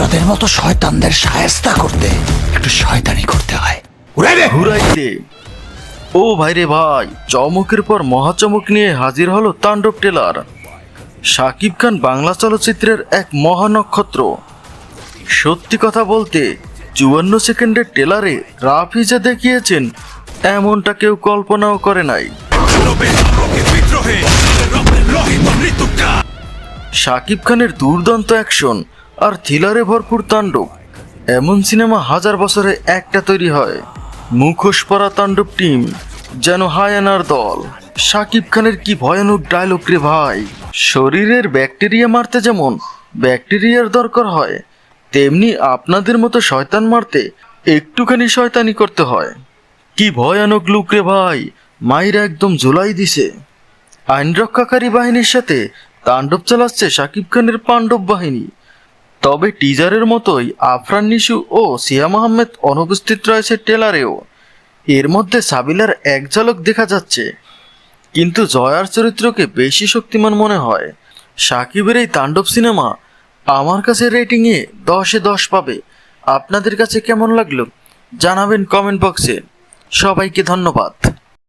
আপনাদের মতো শয়তানদের সায়স্তা করতে একটু শয়তানি করতে হয়। উড়াই রে ঘুরাইতে ও ভাইরে ভাই চমকের পর মহাচমক নিয়ে হাজির হলো তাণ্ডব টেলার। শাকিব খান বাংলা চলচ্চিত্রের এক মহানক্ষত্র সত্যি কথা বলতে চুয়ান্ন সেকেন্ডের টেলারে রাফিজা দেখিয়েছেন এমনটা কেউ কল্পনাও করে নাই। শাকিব খানের দুর্দান্ত অ্যাকশন আর থ্রিলারে ভরপুর তাণ্ডব। এমন সিনেমা হাজার বছরে একটা তৈরি হয়। মুখোশ পরা তাণ্ডব টিম, যেন হায়ানার দল। শাকিব খানের কি ভয়ানক ডায়লগ রে ভাই। শরীরের ব্যাকটেরিয়া মারতে যেমন ব্যাকটেরিয়ার দরকার হয়, তেমনি আপনাদের মতো শয়তান মারতে একটুখানি শয়তানি করতে হয়। কি ভয়ানক লুক রে ভাই, মাইরা একদম জুলাই দিছে। আইন রক্ষাকারী বাহিনীর সাথে তাণ্ডব চালাচ্ছে শাকিব খানের পাণ্ডব বাহিনী। তবে টিজারের মতোই আফরান নিশু ও সিয়াম আহমেদ অনুপস্থিত রয়েছে টেলারেও এর মধ্যে সাবিলার এক ঝলক দেখা যাচ্ছে। কিন্তু জয়ার চরিত্রকে বেশি শক্তিমান মনে হয়। সাকিবের এই তাণ্ডব সিনেমা আমার কাছে রেটিংয়ে দশে দশ পাবে। আপনাদের কাছে কেমন লাগল? জানাবেন কমেন্ট বক্সে। সবাইকে ধন্যবাদ।